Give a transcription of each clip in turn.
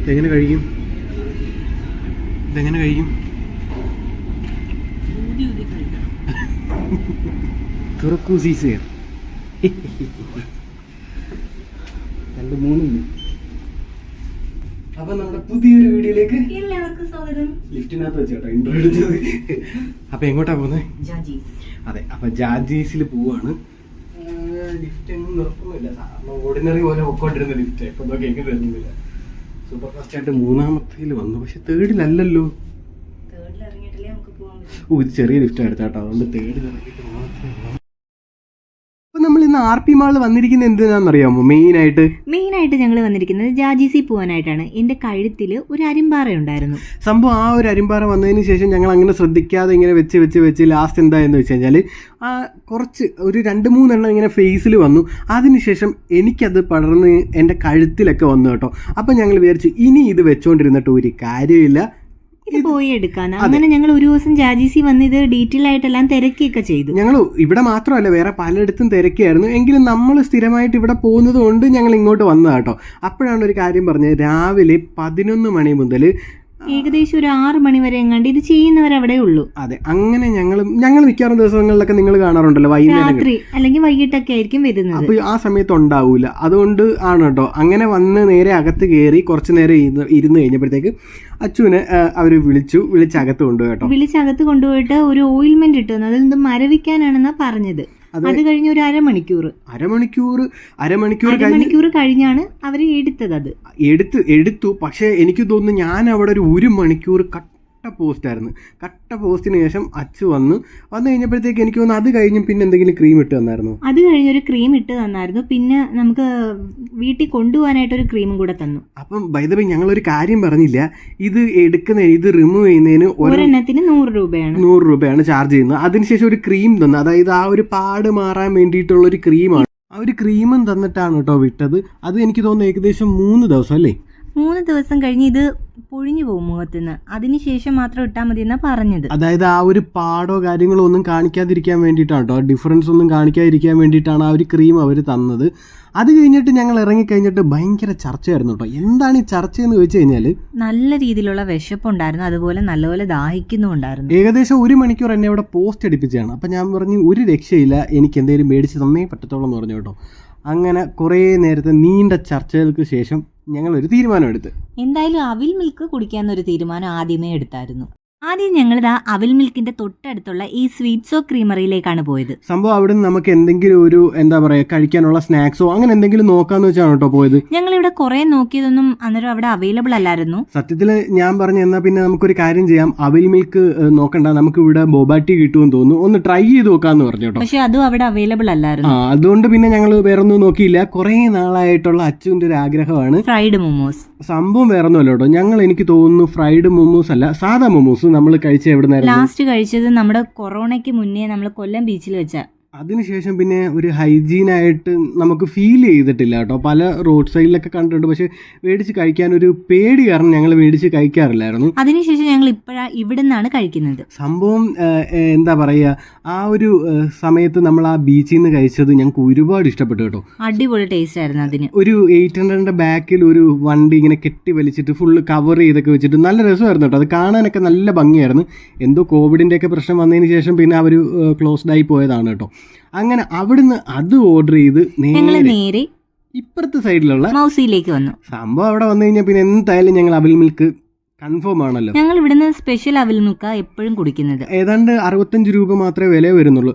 ഇതെങ്ങനെ കഴിക്കും ഇതെങ്ങനെ കഴിക്കും ഊതി ഊതി കഴിക്കണം. തുറക്കൂ സീസേ രണ്ട് മൂന്നില്ല അപ്പൊ നമ്മുടെ പുതിയൊരു വീഡിയോയിലേക്ക് ലിഫ്റ്റിനകത്ത് വെച്ചോട്ടോ ഇൻട്രോ എടുത്തത്. അപ്പൊ എങ്ങോട്ടാ പോകുന്നത് അതെ അപ്പൊ ജാജീസിൽ പോവാണ്. ലിഫ്റ്റ് ഒന്നും നിർത്തുന്നില്ല. സാറിന് ഓർഡിനറി പോലെ പൊക്കോണ്ടിരുന്ന ലിഫ്റ്റ്. ഇപ്പൊ തരുന്നില്ല സൂപ്പർ ഫാസ്റ്റ് ആയിട്ട് മൂന്നാമത്തേൽ വന്നു. പക്ഷെ തേർഡിലല്ലല്ലോ ഓ ഇത് ചെറിയ ലിഫ്റ്റ് എടുത്താട്ടോ അതുകൊണ്ട് തേർഡിൽ ഇറങ്ങിയിട്ട് മാത്രമേ ഉള്ളൂ. അപ്പൊ നമ്മൾ ഇന്ന് ആർ പി മാളിൽ വന്നിരിക്കുന്നത് എന്തിനാണെന്നറിയാമോ? മെയിനായിട്ട്? മെയിനായിട്ട് ഞങ്ങൾ വന്നിരിക്കുന്നത് ജാജിസി പോകാനായിട്ടാണ് എന്റെ കഴുത്തിൽ ഒരു അരിമ്പാറ ഉണ്ടായിരുന്നു. സംഭവം ആ ഒരു അരിമ്പാറ വന്നതിന് ശേഷം ഞങ്ങൾ അങ്ങനെ ശ്രദ്ധിക്കാതെ ഇങ്ങനെ വെച്ച് വെച്ച് വെച്ച് ലാസ്റ്റ് എന്തായെന്ന് വെച്ച് കഴിഞ്ഞാൽ ആ കുറച്ച് ഒരു രണ്ട് മൂന്നെണ്ണം ഇങ്ങനെ ഫേസിൽ വന്നു. അതിനുശേഷം എനിക്കത് പടർന്ന് എന്റെ കഴുത്തിലൊക്കെ വന്നു കേട്ടോ. അപ്പം ഞങ്ങൾ വിചാരിച്ചു ഇനി ഇത് വെച്ചുകൊണ്ടിരുന്നിട്ട് ഒരു കാര്യമില്ല. ഇത് പോയി എടുക്കാന്ന് അങ്ങനെ ഞങ്ങൾ ഒരു ദിവസം ജാജിസി വന്ന് ഇത് ഡീറ്റെയിൽ ആയിട്ടെല്ലാം തിരക്കിയൊക്കെ ചെയ്തു. ഞങ്ങൾ ഇവിടെ മാത്രമല്ല വേറെ പലയിടത്തും തിരക്കിയായിരുന്നു. എങ്കിലും നമ്മൾ സ്ഥിരമായിട്ട് ഇവിടെ പോകുന്നത് കൊണ്ട് ഞങ്ങൾ ഇങ്ങോട്ട് വന്നതാട്ടോ. അപ്പോഴാണ് ഒരു കാര്യം പറഞ്ഞത്. രാവിലെ പതിനൊന്ന് മണി മുതൽ ഏകദേശം ഒരു ആറ് മണി വരെ എങ്ങാണ്ട് ഇത് ചെയ്യുന്നവരവിടെ ഉള്ളൂ. അതെ അങ്ങനെ ഞങ്ങൾ ഞങ്ങൾ മിക്കവാറും ദിവസങ്ങളിലൊക്കെ നിങ്ങൾ കാണാറുണ്ടല്ലോ വൈകുന്നേരം. രാത്രി അല്ലെങ്കിൽ വൈകിട്ടൊക്കെ ആയിരിക്കും വരുന്നത്. അപ്പൊ ആ സമയത്ത് ഉണ്ടാവൂല. അതുകൊണ്ട് ആണ് കേട്ടോ. അങ്ങനെ വന്ന് നേരെ അകത്ത് കയറി കുറച്ചു നേരം ഇരുന്ന് ഇരുന്ന് കഴിഞ്ഞപ്പോഴത്തേക്ക് അച്ചുവിനെ അവർ വിളിച്ചു. വിളിച്ച് അകത്ത് കൊണ്ടുപോയി കേട്ടോ. വിളിച്ചകത്ത് കൊണ്ടുപോയിട്ട് ഒരു ഓയിൽമെന്റ് ഇട്ടു അതിൽ നിന്ന് മരവിക്കാനാണെന്നാ പറഞ്ഞത്. അത് കഴിഞ്ഞ ഒരു അരമണിക്കൂർ. അരമണിക്കൂർ അരമണിക്കൂർ അരമണിക്കൂർ കഴിഞ്ഞാണ് അവർ എടുത്തത് അത്. എടുത്ത് എടുത്തു. പക്ഷേ എനിക്ക് തോന്നുന്നു ഞാൻ അവിടെ ഒരു ഒരു മണിക്കൂർ കട്ട പോസ്റ്റായിരുന്നു കട്ട പോസ്റ്റിന് ശേഷം അച്ചു വന്ന്. വന്നു കഴിഞ്ഞപ്പോഴത്തേക്ക് എനിക്ക് തോന്നുന്നു അത് കഴിഞ്ഞും പിന്നെ എന്തെങ്കിലും ക്രീം ഇട്ട് തന്നായിരുന്നു? അത് കഴിഞ്ഞൊരു ക്രീം ഇട്ട് തന്നായിരുന്നു. പിന്നെ നമുക്ക് വീട്ടിൽ കൊണ്ടുപോകാനായിട്ട് ഒരു ക്രീമും കൂടെ തന്നു. അപ്പം ഞങ്ങൾ ഞങ്ങളൊരു കാര്യം പറഞ്ഞില്ല. ഇത് എടുക്കുന്ന ഇത് റിമൂവ് ചെയ്യുന്നതിന് ഒരു ഒരെണ്ണത്തിന് നൂറ് രൂപയാണ്. നൂറ് രൂപയാണ് ചാർജ് ചെയ്യുന്നത്. അതിനുശേഷം ഒരു ക്രീം തന്നു. അതായത് ആ ഒരു പാട് മാറാൻ വേണ്ടിയിട്ടുള്ള ഒരു ക്രീമാണ് ആ ഒരു ക്രീമും തന്നിട്ടാണ് കേട്ടോ വിട്ടത്. അത് എനിക്ക് തോന്നുന്നു ഏകദേശം മൂന്ന് ദിവസം അല്ലേ? മൂന്ന് ദിവസം കഴിഞ്ഞ് ഇത് പൊഴിഞ്ഞു പോകും മുഖത്തുനിന്ന്. അതിനുശേഷം മാത്രം ഇട്ടാൽ മതി എന്നാ പറഞ്ഞത്. അതായത് ആ ഒരു പാടോ കാര്യങ്ങളോ ഒന്നും കാണിക്കാതിരിക്കാൻ വേണ്ടിയിട്ടാണ് കേട്ടോ ഡിഫറൻസ് ഒന്നും കാണിക്കാതിരിക്കാൻ വേണ്ടിയിട്ടാണ് ആ ഒരു ക്രീം അവർ തന്നത്. അത് കഴിഞ്ഞിട്ട് ഞങ്ങൾ ഇറങ്ങിക്കഴിഞ്ഞിട്ട് ഭയങ്കര ചർച്ചയായിരുന്നു കേട്ടോ. എന്താണ് ഈ ചർച്ച എന്ന് ചോദിച്ചു കഴിഞ്ഞാൽ നല്ല രീതിയിലുള്ള വിശപ്പുണ്ടായിരുന്നു. അതുപോലെ നല്ലപോലെ ദാഹിക്കുന്നുണ്ടായിരുന്നു ഏകദേശം ഒരു മണിക്കൂർ എന്നെ ഇവിടെ പോസ്റ്റ് അടിപ്പിച്ചതാണ് അപ്പം ഞാൻ പറഞ്ഞു ഒരു രക്ഷയില്ല. എനിക്ക് എന്തെങ്കിലും മേടിച്ച് തന്നേ പറ്റത്തുള്ളൂ എന്ന് പറഞ്ഞു കേട്ടോ. അങ്ങനെ കുറേ നേരത്തെ നീണ്ട ചർച്ചകൾക്ക് ശേഷം ഞങ്ങൾ ഒരു തീരുമാനം എടുത്ത് എന്തായാലും അവിൽ മിൽക്ക് കുടിക്കാൻ ഒരു തീരുമാനം ആദ്യമേ എടുത്തായിരുന്നു. ആദ്യം ഞങ്ങളിതാ അവിൽ മിൽക്കിന്റെ തൊട്ടടുത്തുള്ള ഈ സ്വീറ്റ്സോ ക്രീമറിയിലേക്കാണ് പോയത്. സംഭവം അവിടെ നമുക്ക് എന്തെങ്കിലും ഒരു എന്താ പറയാ കഴിക്കാനുള്ള സ്നാക്സോ അങ്ങനെ എന്തെങ്കിലും നോക്കാന്ന് വെച്ചാണ് കേട്ടോ പോയത്? ഞങ്ങൾ ഇവിടെ കുറെ നോക്കിയതൊന്നും അന്നേരം അവിടെ അവൈലബിൾ അല്ലായിരുന്നു. സത്യത്തിൽ ഞാൻ പറഞ്ഞു എന്നാ പിന്നെ നമുക്കൊരു കാര്യം ചെയ്യാം. അവിൽ മിൽക്ക് നോക്കണ്ട. നമുക്ക് ഇവിടെ ബോബാറ്റി കിട്ടുമെന്ന് തോന്നുന്നു. ഒന്ന് ട്രൈ ചെയ്ത് നോക്കാന്ന് പറഞ്ഞു കേട്ടോ പക്ഷെ അതും അവിടെ അവൈലബിൾ ആ അല്ലായിരുന്നു അതുകൊണ്ട് പിന്നെ ഞങ്ങൾ വേറെ ഒന്നും നോക്കിയില്ല. കുറെ നാളായിട്ടുള്ള അച്ചുവിന്റെ ഒരു ആഗ്രഹമാണ്. ഫ്രൈഡ് മൊമോസ് സംഭവം വേറെ ഒന്നുമല്ല കേട്ടോ ഞങ്ങൾ എനിക്ക് തോന്നുന്നു ഫ്രൈഡ് മൊമോസ് അല്ല സാധാ മൊമോസ് നമ്മൾ കഴിച്ച എവിടെ ലാസ്റ്റ് കഴിച്ചത് നമ്മുടെ കൊറോണയ്ക്ക് മുന്നേ നമ്മൾ കൊല്ലം ബീച്ചിൽ വെച്ച അതിനുശേഷം പിന്നെ ഒരു ഹൈജീനായിട്ട് നമുക്ക് ഫീൽ ചെയ്തിട്ടില്ല കേട്ടോ. പല റോഡ് സൈഡിലൊക്കെ കണ്ടിട്ടുണ്ട്. പക്ഷെ മേടിച്ച് കഴിക്കാൻ ഒരു പേടി കാരണം ഞങ്ങൾ മേടിച്ച് കഴിക്കാറില്ലായിരുന്നു. അതിനുശേഷം ഞങ്ങൾ ഇപ്പോഴാ ഇവിടെ നിന്നാണ് കഴിക്കുന്നത്. സംഭവം എന്താ പറയുക ആ ഒരു സമയത്ത് നമ്മൾ ആ ബീച്ചിൽ നിന്ന് കഴിച്ചത് ഞങ്ങൾക്ക് ഒരുപാട് ഇഷ്ടപ്പെട്ടു കേട്ടോ. അടിപൊളി ടേസ്റ്റ് ആയിരുന്നു അതിന്. ഒരു എയ്റ്റ് ഹൺഡ്രഡിന്റെ ബാക്കിൽ ഒരു വണ്ടി ഇങ്ങനെ കെട്ടി വലിച്ചിട്ട് ഫുള്ള് കവർ ചെയ്തൊക്കെ വെച്ചിട്ട് നല്ല രസമായിരുന്നു കേട്ടോ. അത് കാണാനൊക്കെ നല്ല ഭംഗിയായിരുന്നു. എന്തോ കോവിഡിന്റെ ഒക്കെ പ്രശ്നം വന്നതിന് ശേഷം പിന്നെ അവർ ക്ലോസ്ഡ് ആയി പോയതാണ് കേട്ടോ. അങ്ങനെ അവിടുന്ന് അത് ഓർഡർ ചെയ്ത് നേരെ ഇപ്പുറത്തെ സൈഡിലുള്ള മൗസിയിലേക്ക് വന്നു. സംഭവം അവിടെ വന്നു കഴിഞ്ഞാൽ പിന്നെ എന്തായാലും ഞങ്ങൾ അവിൽ മിൽക്ക് കൺഫേം ആണല്ലോ. ഞങ്ങൾ ഇവിടുന്ന് സ്പെഷ്യൽ അവിൽ മിൽക്ക എപ്പോഴും കുടിക്കുന്നത്. ഏതാണ്ട് അറുപത്തഞ്ച് രൂപ മാത്രമേ വില വരുന്നുള്ളൂ.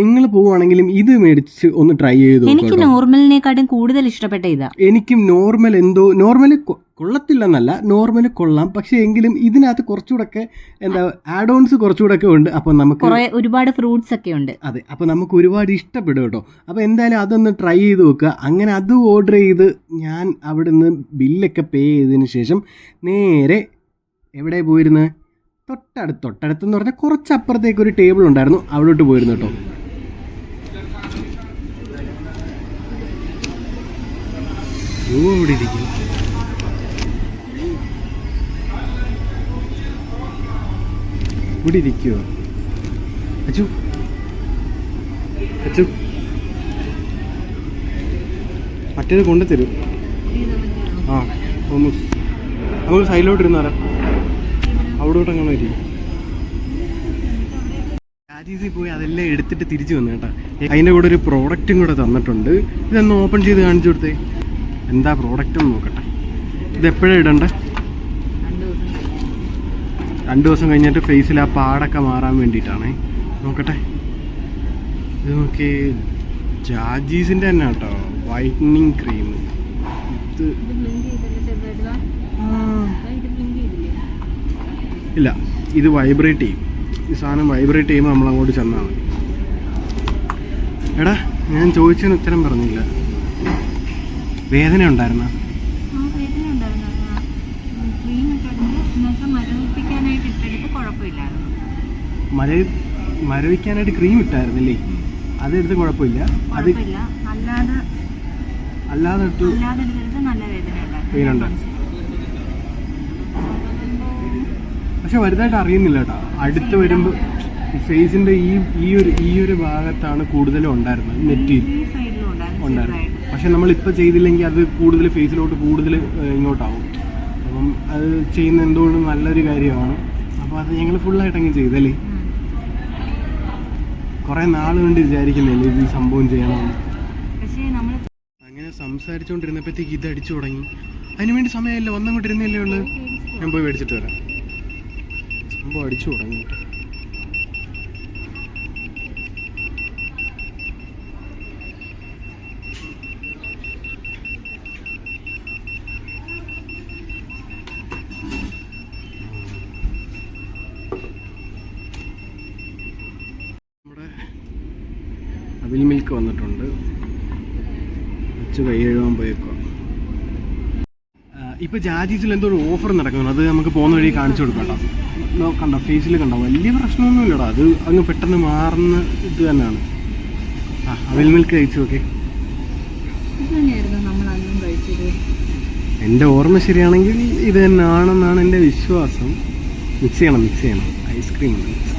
നിങ്ങൾ പോവുകയാണെങ്കിലും ഇത് മേടിച്ച് ഒന്ന് ട്രൈ ചെയ്തു എനിക്ക് കേട്ടോ. നോർമലിനെക്കാട്ടും കൂടുതൽ ഇഷ്ടപ്പെട്ട ഇതാ. എനിക്കും നോർമൽ എന്തോ നോർമൽ കൊള്ളത്തില്ലെന്നല്ല നോർമൽ കൊള്ളാം. പക്ഷേ എങ്കിലും ഇതിനകത്ത് കുറച്ചുകൂടെ എന്താ ആഡ് ഓൺസ് കുറച്ചുകൂടെ ഒക്കെ ഉണ്ട്. അപ്പോൾ നമുക്ക് കുറെ ഒരുപാട് ഫ്രൂട്ട്സ് ഒക്കെ ഉണ്ട്. അതെ അപ്പോൾ നമുക്ക് ഒരുപാട് ഇഷ്ടപ്പെടും കേട്ടോ. അപ്പോൾ എന്തായാലും അതൊന്ന് ട്രൈ ചെയ്ത് നോക്കുക. അങ്ങനെ അത് ഓർഡർ ചെയ്ത് ഞാൻ അവിടെ നിന്ന് ബില്ലൊക്കെ പേ ചെയ്തതിന് ശേഷം നേരെ എവിടെ പോയിരുന്നു? തൊട്ടടുത്ത് തൊട്ടടുത്തെന്ന് പറഞ്ഞാൽ കുറച്ച് അപ്പുറത്തേക്ക് ഒരു ടേബിൾ ഉണ്ടായിരുന്നു. അവിടോട്ട് പോയിരുന്നു കേട്ടോ. ഓ, ഇവിടെ. ഇരിക്കുവോ? അച്ചു. അച്ചു. മറ്റേത് കൊണ്ടുതരും. ആ തോമസ് നമുക്ക് സൈഡിലോട്ട് ഇരുന്നാലോ അവിടോട്ട് അങ്ങനെ ഇരിക്കും. രാജീസിൽ പോയി അതെല്ലാം എടുത്തിട്ട് തിരിച്ചു വന്നു കേട്ടോ. അതിന്റെ കൂടെ ഒരു പ്രോഡക്റ്റും കൂടെ തന്നിട്ടുണ്ട്. ഇതൊന്ന് ഓപ്പൺ ചെയ്ത് കാണിച്ചു കൊടുത്തേ. എന്താ പ്രോഡക്റ്റ് നോക്കട്ടെ. ഇത് എപ്പോഴാണ് ഇടണ്ടേ? രണ്ട് ദിവസം കഴിഞ്ഞിട്ട് ഫേസിൽ ആ പാടൊക്കെ മാറാൻ വേണ്ടിയിട്ടാണേ. നോക്കട്ടെ. ഇത് നോക്കി ജാജീസിന്റെ തന്നെ കേട്ടോ. വൈറ്റനിങ് ക്രീം ഇത് ഇല്ല ഇത് വൈബ്രേറ്റ് ചെയ്യും. ഈ സാധനം വൈബ്രേറ്റ് ചെയ്യുമ്പോൾ നമ്മൾ അങ്ങോട്ട് ചെന്നാൽ മതി. എടാ ഞാൻ ചോദിച്ചതിന് ഉത്തരം പറഞ്ഞില്ല. വേദന ഉണ്ടായിരുന്ന? മര മരവിക്കാനായിട്ട് ക്രീം ഇട്ടായിരുന്നില്ലേ? അതെടുത്ത് കുഴപ്പമില്ല. അത് അല്ലാതെ അല്ലാതെ പക്ഷെ വലുതായിട്ട് അറിയുന്നില്ല കേട്ടോ. അടുത്ത് വരുമ്പോൾ ഫേസിന്റെ ഈ ഈ ഒരു ഈ ഒരു ഭാഗത്താണ് കൂടുതലും ഉണ്ടായിരുന്നത്. നെറ്റിയിൽ ഉണ്ടായിരുന്നു. പക്ഷെ നമ്മൾ നമ്മളിപ്പോൾ ചെയ്തില്ലെങ്കിൽ അത് കൂടുതൽ ഫേസിലോട്ട് കൂടുതൽ ഇങ്ങോട്ടാവും. അപ്പം അത് ചെയ്യുന്ന എന്തുകൊണ്ടും നല്ലൊരു കാര്യമാണ്. അപ്പോൾ അത് ഞങ്ങൾ ഫുള്ളായിട്ട് അങ്ങ് ചെയ്തല്ലേ. കുറേ നാൾ കൊണ്ട് വിചാരിക്കുന്നില്ലേ ഇത് സംഭവം നമ്മൾ അങ്ങനെ സംസാരിച്ചുകൊണ്ടിരുന്നപ്പോഴത്തേക്ക് ഇത് അടിച്ചു തുടങ്ങി. അതിന് വേണ്ടി സമയമല്ല വന്നങ്ങോട്ടിരുന്നില്ലേ ഉള്ളു. ഞാൻ പോയി മേടിച്ചിട്ട് വരാം. സംഭവം അടിച്ചു തുടങ്ങി. അവിൽ വന്നിട്ടുണ്ട്. വെച്ച് കൈ കഴുകാൻ പോയേക്കോ ഇപ്പൊ ജാജീസിൽ എന്തോ ഒരു ഓഫർ നടക്കുന്നു അത് നമുക്ക് പോകുന്ന വഴി കാണിച്ചു കൊടുക്കണ്ട കണ്ടോ ഫേസിൽ കണ്ട? വലിയ പ്രശ്നമൊന്നുമില്ലടാ. അത് അങ്ങ് പെട്ടെന്ന് മാറുന്ന ഇത് തന്നെയാണ്. ആ അവിൽ മിൽക്ക് കഴിച്ചു ഓക്കെ എന്റെ ഓർമ്മ ശരിയാണെങ്കിൽ ഇത് തന്നെയാണെന്നാണ് എന്റെ വിശ്വാസം. മിക്സ് ചെയ്യണം മിക്സ് ചെയ്യണം. ഐസ്ക്രീം മിക്സ്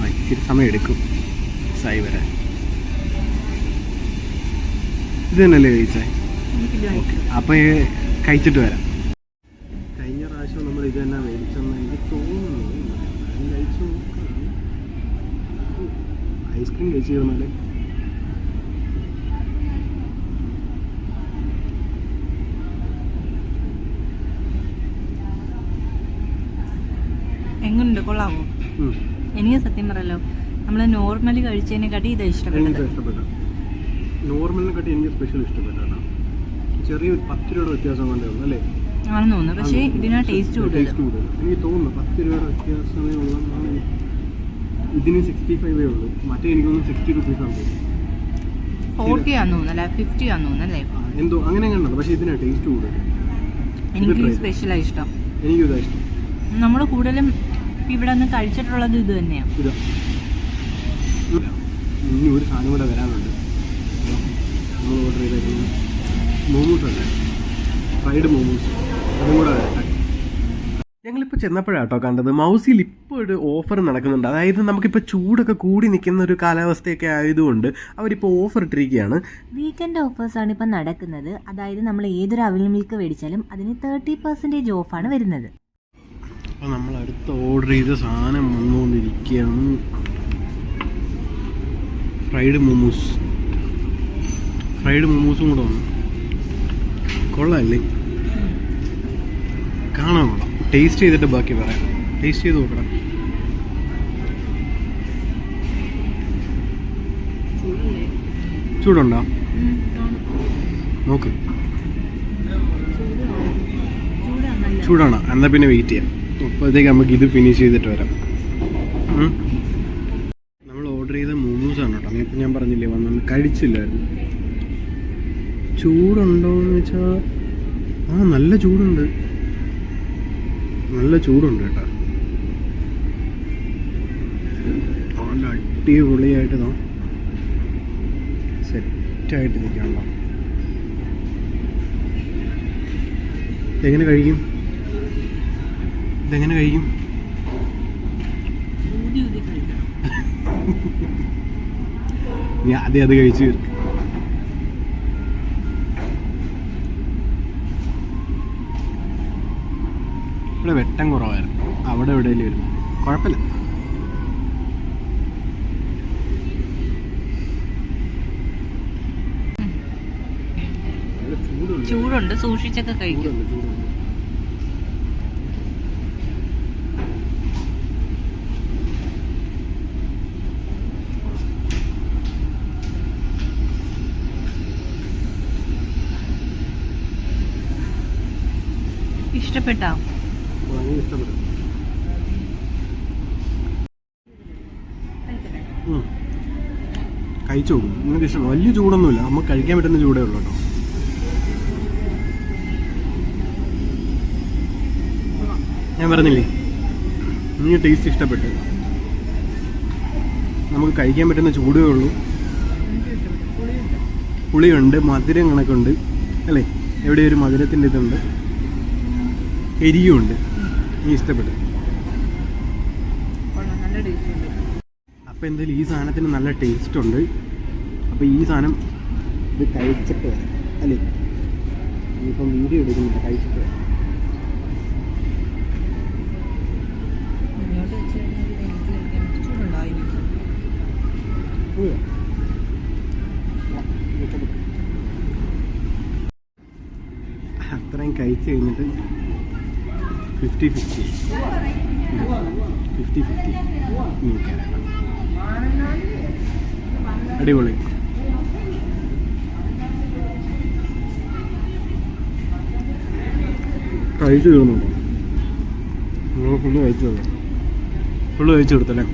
ആ ഇച്ചിരി സമയം എടുക്കും സായി വരാൻ. ഇത് തന്നെയല്ലേ കഴിച്ചേ അപ്പം കഴിച്ചിട്ട് വരാം. കഴിഞ്ഞ പ്രാവശ്യം നമ്മൾ ഇത് തന്നെ മേടിച്ചെന്ന് എനിക്ക് തോന്നുന്നു. കഴിച്ചു ഐസ്ക്രീം കഴിച്ചു എങ്ങനെയുണ്ട് കൊള്ളാമോ ഉം. എനിക്ക് സത്യം പറയല്ലോ നമ്മൾ നോർമലി കഴിച്ചതിനെക്കാട്ടി ഇതാ ഇഷ്ടപ്പെട്ടത്. ഇഷ്ടപ്പെട്ടു. നോർമലിനെക്കാട്ടി എനിക്ക് സ്പെഷ്യൽ ഇഷ്ടപ്പെട്ടാണ് ചെറിയൊരു പത്ത് രൂപയുടെ വ്യത്യാസം കൊണ്ടേ ഉള്ളൂ അല്ലേ? ആണെന്ന് തോന്നുന്നു. പക്ഷേ ഇതിനാ ടേസ്റ്റ് കൂടുതൽ എനിക്ക് തോന്നുന്നു പത്ത് രൂപയുടെ വ്യത്യാസമേ ഉള്ളൂ ഇതിന് സിക്സ്റ്റി ഫൈവേ ഉള്ളൂ. മറ്റേ എനിക്കൊന്നും സിക്സ്റ്റി റുപ്പീസ് ആണ് ഫോർട്ടി ഫിഫ്റ്റി എന്തോ അങ്ങനെ കണ്ടത് പക്ഷേ ടേസ്റ്റ് കൂടുതൽ എനിക്ക് try സ്പെഷ്യലായി ഇഷ്ടം. എനിക്കും ഇതാ ഇഷ്ടം. നമ്മൾ കൂടുതലും ഇവിടെ നിന്ന് കഴിച്ചിട്ടുള്ളത് ഇത് തന്നെയാണ്. ഇനി ഒരു സാധനം കൂടെ വരാനുണ്ട്. നമ്മൾ ഓർഡർ ചെയ്തേക്കുന്നത് മോമോസ് അല്ലേ ഫ്രൈഡ് മോമോസ്. അതും കൂടെ വരട്ടെ. ഞങ്ങളിപ്പോൾ ചെന്നപ്പോഴാട്ടോ കണ്ടത് മൗസിൽ ഇപ്പോൾ ഒരു ഓഫർ നടക്കുന്നുണ്ട്. അതായത് നമുക്കിപ്പോൾ ചൂടൊക്കെ കൂടി നിൽക്കുന്ന ഒരു കാലാവസ്ഥയൊക്കെ ആയതുകൊണ്ട് അവരിപ്പോൾ ഓഫർ ഇട്ടിരിക്കുകയാണ്. വീക്കെൻഡ് ഓഫേഴ്സ് ആണ് ഇപ്പം നടക്കുന്നത്. അതായത് നമ്മൾ ഏതൊരു അവിൽ മിൽക്ക് മേടിച്ചാലും അതിന് തേർട്ടി പെർസെന്റേജ് ഓഫാണ് വരുന്നത്. അപ്പോൾ നമ്മൾ അടുത്ത ഓർഡർ ചെയ്ത സാധനം വന്നുകൊണ്ടിരിക്കുകയാണ്. ഫ്രൈഡ് മോമോസ് ഫ്രൈഡ് മോമോസും കൂടെ വന്നു. കൊള്ളാമല്ലേ കാണാൻ കൊള്ളാം. ടേസ്റ്റ് ചെയ്തിട്ട് ബാക്കി പറയാം. ടേസ്റ്റ് ചെയ്ത് നോക്കണം. ചൂടുണ്ടോ? നോക്ക്. ചൂടാണ്. എന്നാൽ പിന്നെ വെയിറ്റ് ചെയ്യാം. അപ്പോഴത്തേക്ക് നമുക്ക് ഇത് ഫിനിഷ് ചെയ്തിട്ട് വരാം. നമ്മൾ ഓർഡർ ചെയ്ത മോമോസ് ആണ് കേട്ടോ. ഇപ്പം ഞാൻ പറഞ്ഞില്ലേ വന്നു കഴിച്ചില്ലായിരുന്നു. ചൂടുണ്ടോ എന്ന് വെച്ചാൽ ആ നല്ല ചൂടുണ്ട്. നല്ല ചൂടുണ്ട് കേട്ടോ. നല്ല അടിപൊളിയായിട്ട് നോ സെറ്റായിട്ട് നിൽക്കാണല്ലോ എങ്ങനെ കഴിക്കും? ഇതെങ്ങനെ കഴിക്കും? നീ അത് കഴിച്ചു തീർക്കും ഇവിടെ വെട്ടം കുറവായിരുന്നു. അവിടെ എവിടെയെങ്കിലും വരുന്നു കുഴപ്പമില്ല. ചൂടുണ്ട്. സൂക്ഷിച്ചൊക്കെ കഴിക്കും. ഇഷ്ടപ്പെട്ടോ. കഴിച്ചു നോക്കും. നിങ്ങൾക്ക് ഇഷ്ടം. വലിയ ചൂടൊന്നുമില്ല. നമുക്ക് കഴിക്കാൻ പറ്റുന്ന ചൂടേ ഉള്ളൂ കേട്ടോ. ഞാൻ പറഞ്ഞില്ലേ? നീ ടേസ്റ്റ് ഇഷ്ടപ്പെട്ടു. നമുക്ക് കഴിക്കാൻ പറ്റുന്ന ചൂടേ ഉള്ളൂ. പുളിയുണ്ട്. മധുരം കണക്കുണ്ട്. അല്ലേ? എവിടെ ഒരു മധുരത്തിന്റെ ഇതുണ്ട്. എരിയുണ്ട് നീ ഇഷ്ടപ്പെട്ടു അപ്പോൾ എന്തായാലും ഈ സാധനത്തിന് നല്ല ടേസ്റ്റ് ഉണ്ട് അപ്പോൾ ഈ സാധനം ഇത് കഴിച്ചിട്ട് വരാം. അല്ലേ ഇനിയിപ്പം വീഡിയോ എടുക്കുന്നില്ല കഴിച്ചിട്ട് വരാം. എനിക്ക്. അത്രയും കഴിച്ചു കഴിഞ്ഞിട്ട് ഫിഫ്റ്റി ഫിഫ്റ്റി ഫിഫ്റ്റി ഫിഫ്റ്റി അടിപൊളി. കഴിച്ചു തീർന്നുണ്ടോ ഫുള്ള് കഴിച്ചു തരാം ഫുള്ള് കഴിച്ചു കൊടുത്തല്ലേ?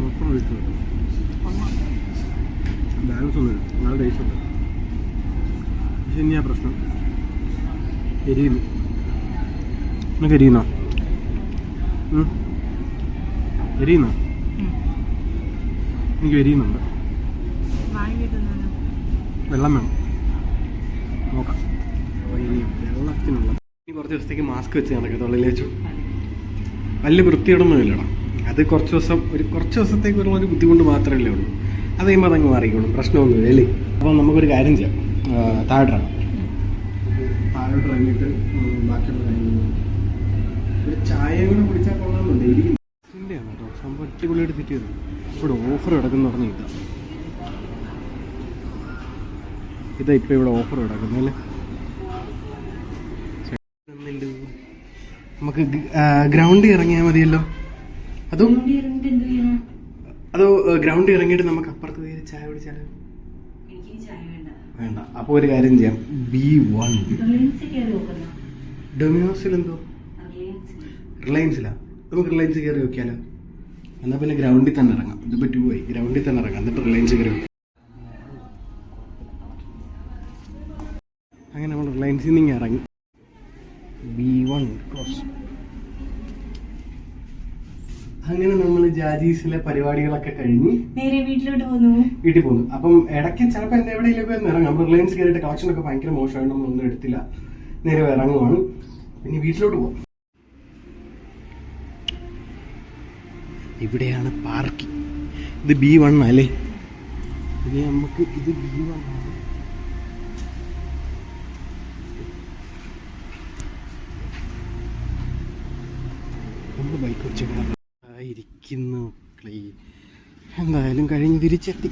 മൊത്തം കഴിച്ചു ബാലൻസ് ഒന്നുമില്ല നല്ല ടേസ്റ്റ് ഉണ്ട്. പക്ഷെ ഇനി ആ പ്രശ്നം എരിയുന്നു. എരിയുന്നോ ഉം? എരിയുന്നോ എനിക്ക് എരിയുന്നുണ്ട് വെള്ളം വേണം. നോക്കാം. വെള്ളത്തിനുള്ള ഇനി കുറച്ച് ദിവസത്തേക്ക് മാസ്ക് വെച്ച് നടക്കുക തൊള്ളിൽ വെച്ചു. വലിയ വൃത്തിയോടൊന്നും ഇല്ലടാ. അത് കുറച്ച് ദിവസം ഒരു കുറച്ച് ദിവസത്തേക്കുള്ള ഒരു ബുദ്ധിമുട്ട് മാത്രമല്ലേ ഉള്ളൂ. അത് കഴിയുമ്പോൾ അതങ്ങ് മാറിക്കോളും പ്രശ്നമൊന്നുമില്ല അല്ലേ? അപ്പോൾ നമുക്കൊരു കാര്യം ചെയ്യാം. താഴോട്ടിറങ്ങാം താഴോട്ട് ബാക്കിയുള്ള കാര്യങ്ങൾ ഒരു ചായ കൂടെ കുടിച്ചാൽ കൊള്ളാമെന്നുണ്ട് ഇരിക്കും ഇതിന്റെയാണ് കേട്ടോ. സംഭവം അടിപൊളിയായിട്ട് തെറ്റിയത് ഇവിടെ ഓഫർ കിടക്കുന്ന പറഞ്ഞ ഇതാ. ഇതാ ഇപ്പം ഇവിടെ ഓഫർ കിടക്കുന്നല്ലേ. നമുക്ക് ഗ്രൗണ്ടിൽ ഇറങ്ങിയാൽ മതിയല്ലോ. അതും അതോ ഗ്രൗണ്ടിൽ ഇറങ്ങിയിട്ട് നമുക്ക് അപ്പുറത്ത് കയറി ചായ കുടിച്ചാലോ? വേണ്ട. അപ്പോൾ ഒരു കാര്യം ചെയ്യാം. B one. ഡൊമിനോസിൽ എന്തോ? റിലയൻസിലാ. നമുക്ക് റിലയൻസ് കയറി നോക്കിയാലോ? എന്നാൽ പിന്നെ ഗ്രൗണ്ടിൽ തന്നെ ഇറങ്ങാം. ഇതിപ്പോൾ ടൂ ആയി ഗ്രൗണ്ടിൽ തന്നെ ഇറങ്ങാം. എന്നിട്ട് റിലയൻസ് കയറി അങ്ങനെ നമ്മൾ റിലയൻസിൽ നിന്ന് ഇറങ്ങി. ബി വൺ ക്രോസ് അങ്ങനെ നമ്മൾ ജാജീസിലെ പരിപാടികളൊക്കെ കഴിഞ്ഞ് നേരെ വീട്ടിലോട്ട് പോന്നു. വീട്ടിൽ പോകുന്നു അപ്പം ഇടയ്ക്ക് ചിലപ്പോൾ എന്താ എവിടെയെങ്കിലും ഒന്ന് ഇറങ്ങാം. നമ്മൾ റിലയൻസ് കയറിയിട്ട് കളക്ഷൻ ഒക്കെ ഭയങ്കര മോശമായിട്ട് നമ്മളൊന്നും എടുത്തില്ല. നേരെ ഇറങ്ങുവാണ്. ഇനി വീട്ടിലോട്ട് പോവാം. ഇവിടെയാണ് പാർക്കിംഗ് ഇത് ബി വൺ അല്ലേ? ഇനി നമുക്ക് ഇത് ബി വൺ ആണ്. ബൈക്ക് ക്ലീൻ എന്തായാലും കഴിഞ്ഞ് തിരിച്ചെത്തി.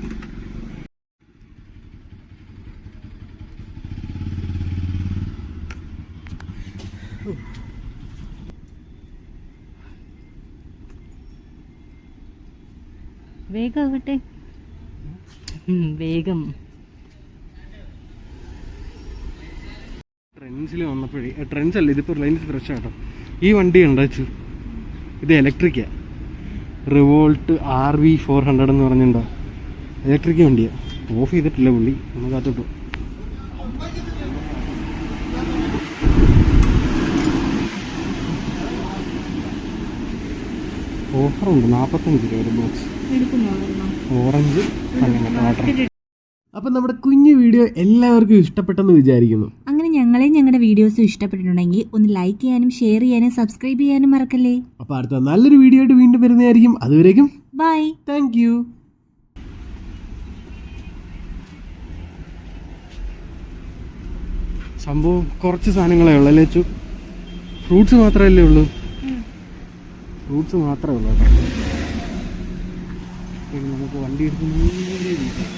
ആവട്ടെ വേഗം. ട്രെൻസിൽ വന്നപ്പോഴേ ട്രെൻസ് അല്ല ഇതിപ്പോൾ റിലയൻസ് ഫ്രഷ് ആട്ടോ. ഈ വണ്ടി ഉണ്ടാച്ചു ഇത് ഇലക്ട്രിക്കാ Revolt R V four hundred എന്ന് പറഞ്ഞിട്ടുണ്ടോ? ഇലക്ട്രിക് വണ്ടിയാണ് ഓഫ് ചെയ്തിട്ടില്ല പുള്ളി. നമുക്ക് അകത്തോട്ട് ഓഫറുണ്ട് നാൽപ്പത്തഞ്ച് രൂപ ഒരു ബോക്സ് ഓറഞ്ച് വാട്ടർ അപ്പം നമ്മുടെ കുഞ്ഞു വീഡിയോ എല്ലാവർക്കും ഇഷ്ടപ്പെട്ടെന്ന് വിചാരിക്കുന്നു. അങ്ങനെ ഞങ്ങളെ ഞങ്ങളുടെ വീഡിയോസ് ഇഷ്ടപ്പെട്ടിട്ടുണ്ടെങ്കിൽ ഒന്ന് ലൈക്ക് ചെയ്യാനും ഷെയർ ചെയ്യാനും സബ്സ്ക്രൈബ് ചെയ്യാനും മറക്കല്ലേ? അപ്പോൾ അടുത്ത നല്ലൊരു വീഡിയോ ആയിട്ട് വീണ്ടും വരുന്നതായിരിക്കും. അതുവരേക്കും ബൈ താങ്ക് യു സംഭവം കുറച്ച് സാധനങ്ങളേ ഉള്ളൂ അല്ലേ ചു ഫ്രൂട്ട്സ് മാത്രമല്ലേ ഉള്ളൂ? ഫ്രൂട്ട്സ് മാത്രമേ ഉള്ളൂ. കേട്ടോ നമുക്ക് വണ്ടി വീട്ടിൽ